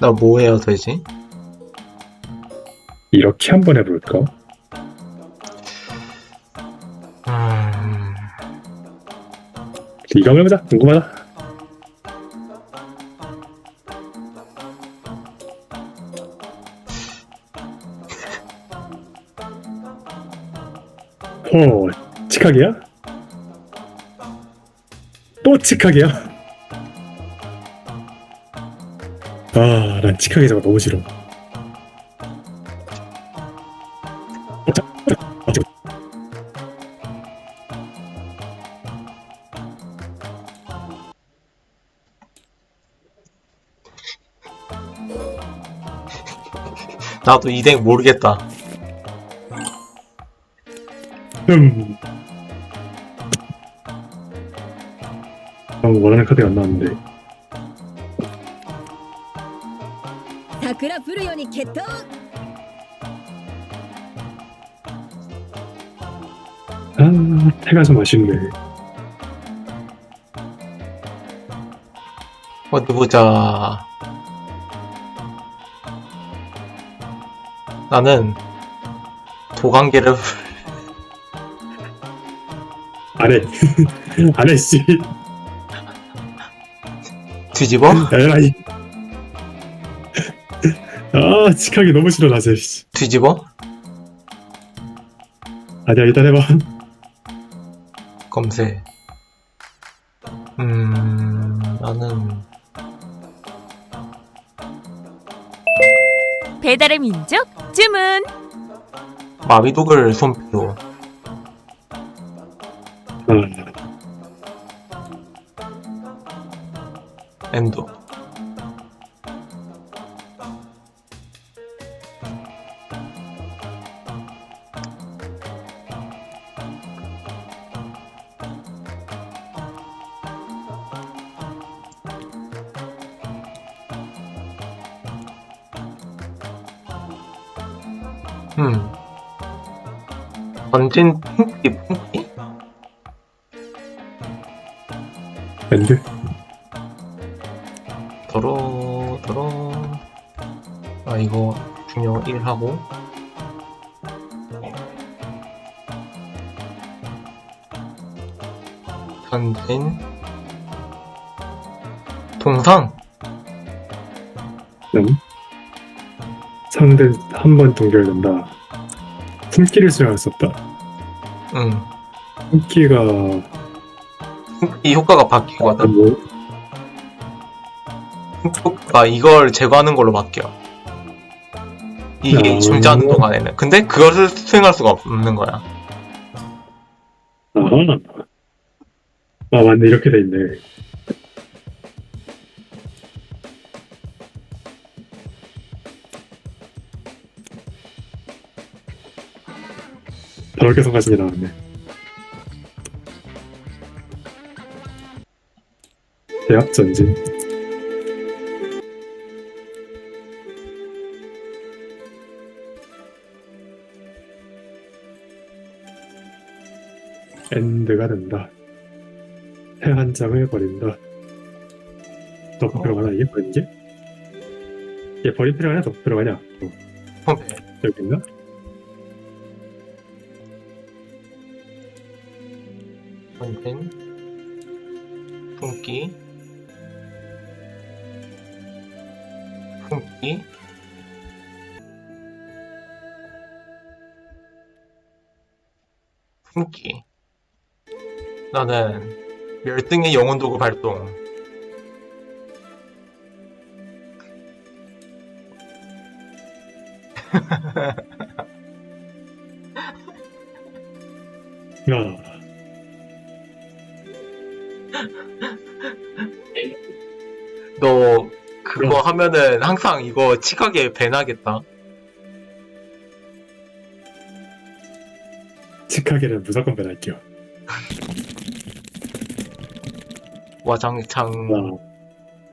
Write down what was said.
나 뭐 해야 되지? 이렇게 한번 해볼까? 음, 이거 한번 해보자. 궁금하다. 어, 치카게야? 또 치카게야? 아, 난 치카게 저거 너무 싫어. 아, 저- 나도 이 덱 모르겠다. 음. 방금 원하는 카드가 안 나왔는데. 桜降るように決闘 아, 태가 좀 아쉽네. 어디 보자. 나는 도관계를 안 해. 안 해, 씨. 뒤집어? 에라이. 아, 치카기 너무 싫어, 나 쟤. 씨. 뒤집어? 아니야, 일단 해봐. 검색. 음, 나는 배달의 민족 주문. 마비독을 손필로. 아, 엔도. 음. 전진 풍기 풍기? 밴드? 더러 더러 아 이거 중요 1 하고 전진 동상 음? 상대 한 번 동결된다. 품기를 수행할 수 없다. 응 품기가 이 효과가 바뀌거든 뭐, 효과가 이걸 제거하는 걸로 바뀌어 이게 아. 존재하는 동안에는 근데 그것을 수행할 수가 없는 거야 아하. 아, 맞네. 이렇게 돼 있네. 바로 개성까지 나왔네. 대학 전진. 엔드가 된다. 해한 장을 버린다. 더 들어가나 이게 버린 게? 얘 버릴 필요가 하나 더 들어가냐? 어, 홈페 여기 있나? 전진 품기? 품기? 품기. 나는 열등의 영혼 도구 발동. 야, 너 그거 하면은 항상 이거 치각에 배나겠다. 치카게는 무조건 변할게요. 와장창. 와,